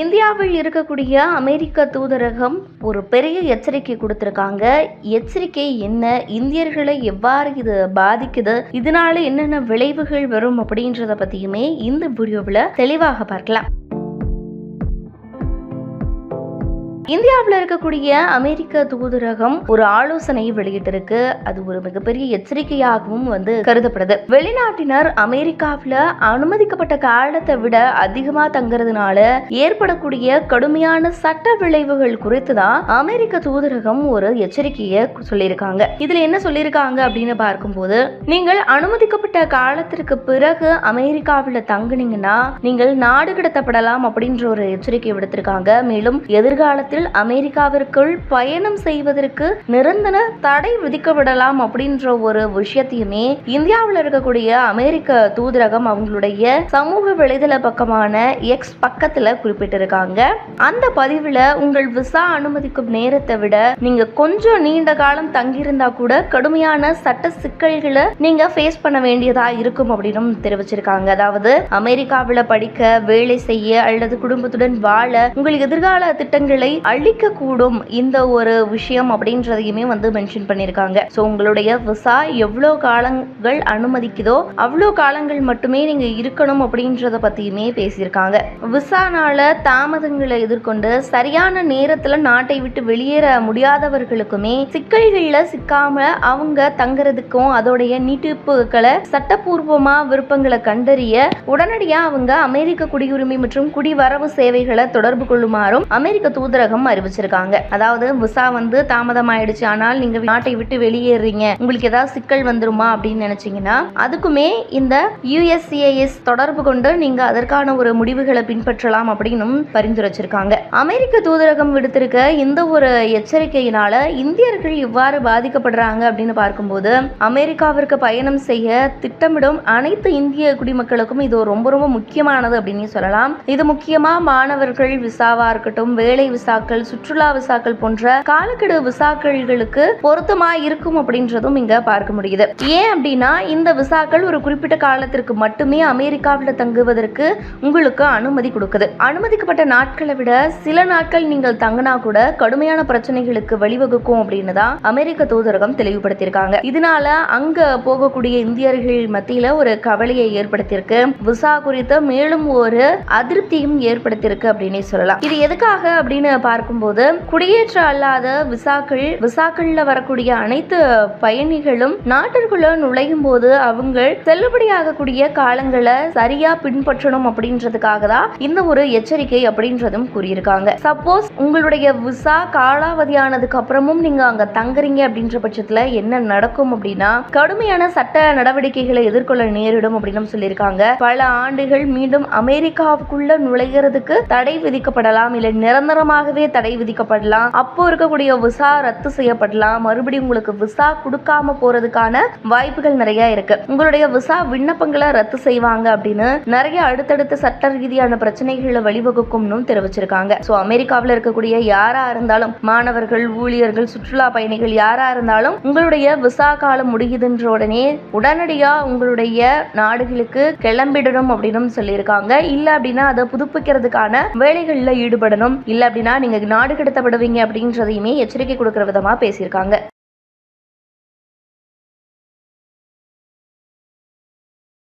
இந்தியாவில் இருக்கக்கூடிய அமெரிக்க தூதரகம் ஒரு பெரிய எச்சரிக்கை கொடுத்திருக்காங்க. எச்சரிக்கை என்ன? இந்தியர்களை எவ்வாறு இது பாதிக்குது? இதனால என்னென்ன விளைவுகள் வரும் அப்படின்றத பத்தியுமே இந்த வீடியோவில் தெளிவாக பார்க்கலாம். இந்தியாவில் இருக்கக்கூடிய அமெரிக்க தூதரகம் ஒரு ஆலோசனை வெளியிட்டிருக்கு. அது ஒரு மிகப்பெரிய எச்சரிக்கையாகவும் வந்து கருதப்படுது. வெளிநாட்டினர் அமெரிக்காவில் அனுமதிக்கப்பட்ட காலத்தை விட அதிகமா தங்குறதுனால ஏற்படக்கூடிய கடுமையான சட்ட விளைவுகள் குறித்து தான் அமெரிக்க தூதரகம் ஒரு எச்சரிக்கையை சொல்லியிருக்காங்க. இதுல என்ன சொல்லியிருக்காங்க அப்படின்னு பார்க்கும்போது நீங்கள் அனுமதிக்கப்பட்ட காலத்திற்கு பிறகு அமெரிக்காவில் தங்குனீங்கன்னா நீங்கள் நாடு கடத்தப்படலாம் அப்படின்ற ஒரு எச்சரிக்கை விடுத்திருக்காங்க. மேலும் எதிர்காலத்தில் அமெரிக்காவிற்குள் பயணம் செய்வதற்கு நிரந்தர தடை விதிக்கப்படலாம் அப்படின்ற ஒரு விஷயத்தையுமே இந்தியாவில் இருக்கக்கூடிய அமெரிக்க தூதரகம் அவங்களுடைய சமூக வலைதள பக்கமான எக்ஸ் பக்கத்துல குறிப்பிட்டிருக்காங்க. அந்த பதிவுல உங்கள் விசா அனுமதிக்கும் நேரத்தை விட நீங்க கொஞ்சம் நீண்ட காலம் தங்கியிருந்தா கூட கடுமையான சட்ட சிக்கல்களை நீங்க ஃபேஸ் பண்ண வேண்டியதா இருக்கும் அப்படின்னு தெரிவிச்சிருக்காங்க. அதாவது அமெரிக்காவில் படிக்க வேலை செய்ய அல்லது குடும்பத்துடன் வாழ உங்கள் எதிர்கால திட்டங்களை அழிக்கக்கூடும் இந்த ஒரு விஷயம் அப்படின்றதையுமே வந்து மென்ஷன் பண்ணியிருக்காங்க. ஸோ உங்களுடைய விசா எவ்வளோ காலங்கள் அனுமதிக்குதோ அவ்வளோ காலங்கள் மட்டுமே நீங்கள் இருக்கணும் அப்படின்றத பற்றியுமே பேசியிருக்காங்க. விசானால தாமதங்களை எதிர்கொண்டு சரியான நேரத்தில் நாட்டை விட்டு வெளியேற முடியாதவர்களுக்குமே சிக்கல்களில் சிக்காம அவங்க தங்குறதுக்கும் அதோடைய நீட்டிப்புகளை சட்டப்பூர்வமாக விருப்பங்களை கண்டறிய உடனடியாக அவங்க அமெரிக்க குடியுரிமை மற்றும் குடிவரவு சேவைகளை தொடர்பு கொள்ளுமாறும் அமெரிக்க தூதரகம் அறிவிச்சிருக்காங்க. அதாவது விசா வந்து தாமதம் ஆயிடுச்சு ஆனால் நீங்க நாட்டை விட்டு வெளியேறீங்க. உங்களுக்கு ஏதாவது சிக்கல் வந்துருமா அப்படின்னு நினைச்சீங்கன்னா அதுக்குமே இந்த யூஎஸ்சிஐஎஸ் தொடர்பு கொண்டு நீங்க அதற்கான ஒரு முடிவுகளை பின்பற்றலாம் அப்படின்னும் பரிந்துரைச்சிருக்காங்க அமெரிக்க தூதரகம் விடுத்திருக்க இந்த ஒரு எச்சரிக்கையினால இந்தியர்கள் இவ்வாறு பாதிக்கப்படுறாங்க அப்படின்னு பார்க்கும்போது அமெரிக்காவிற்கு பயணம் செய்ய திட்டமிடும் அனைத்து இந்திய குடிமக்களுக்கும் இது ரொம்ப ரொம்ப முக்கியமானது அப்படின்னு சொல்லலாம். இது முக்கியமா மாணவர்கள் விசாவா இருக்கட்டும் வேலை விசாக்கள் சுற்றுலா விசாக்கள் போன்ற காலக்கெடு விசாக்கள்களுக்கு பொருத்தமா இருக்கும் அப்படின்றதும் இங்க பார்க்க முடியுது. ஏன் அப்படின்னா இந்த விசாக்கள் ஒரு குறிப்பிட்ட காலத்திற்கு மட்டுமே அமெரிக்காவில் தங்குவதற்கு உங்களுக்கு அனுமதி கொடுக்குது. அனுமதிக்கப்பட்ட நாட்களை விட சில நாட்கள் நீங்கள் தங்கினா கூட கடுமையான பிரச்சனைகளுக்கு வழிவகுக்கும் அப்படின்னு தான் அமெரிக்க தூதரகம் தெளிவுபடுத்தியிருக்காங்க. இதனால அங்க போகக்கூடிய இந்தியர்கள் மத்தியில ஒரு கவலையை ஏற்படுத்தியிருக்கு. விசா குறித்து மேலும் ஒரு அதிருப்தியும் ஏற்படுத்தியிருக்கு அப்படின்னு சொல்லலாம். இது எதுக்காக அப்படின்னு பார்க்கும்போது குடியேற்ற அல்லாத விசாக்கள் விசாக்கள்ல வரக்கூடிய அனைத்து பயணிகளும் நாட்டிற்குள்ள நுழையும் போது அவங்க செல்லுபடியாகக்கூடிய காலங்களை சரியா பின்பற்றணும் அப்படின்றதுக்காக தான் இந்த ஒரு எச்சரிக்கை அப்படின்றதும் கூறியிருக்காங்க. சப்போஸ் உங்களுடைய விசா காலாவதியானதுக்கு அப்புறமும் நீங்க அங்க தங்குறீங்க அப்படின்ற பட்சத்துல என்ன நடக்கும் அப்படின்னா கடுமையான சட்ட நடவடிக்கைகளை எதிர்கொள்ள நேரிடும் அப்படின்னு சொல்லியிருக்காங்க. பல ஆண்டுகள் மீண்டும் அமெரிக்காவுக்குள்ள நுழைகிறதுக்கு தடை விதிக்கப்படலாம் இல்லை நிரந்தரமாகவே தடை விதிக்கப்படலாம். அப்போ இருக்கக்கூடிய விசா ரத்து செய்யப்படலாம். மறுபடியும் உங்களுக்கு விசா கொடுக்காம போறதுக்கான வாய்ப்புகள் நிறைய இருக்கு. உங்களுடைய விசா விண்ணப்பங்களை ரத்து செய்வாங்க அப்படின்னு நிறைய அடுத்தடுத்த சட்ட ரீதியான பிரச்சனைகளை வழிவகுக்கும்னு தெரிவிச்சிருக்காங்க. ஸோ அமெரிக்காவில் இருக்கக்கூடிய யாரா இருந்தாலும் மாணவர்கள் ஊழியர்கள் சுற்றுலா பயணிகள் யாரா இருந்தாலும் உங்களுடைய விசா காலம் முடியுதுன்ற உடனே உடனடியா உங்களுடைய நாடுகளுக்கு கிளம்பிடணும் அப்படின்னு சொல்லியிருக்காங்க. இல்ல அப்படின்னா அதை புதுப்பிக்கிறதுக்கான வேலைகளில் ஈடுபடணும். இல்ல அப்படின்னா நீங்க நாடு கடத்தப்படுவீங்க அப்படின்றதையுமே எச்சரிக்கை கொடுக்குற விதமாக பேசியிருக்காங்க.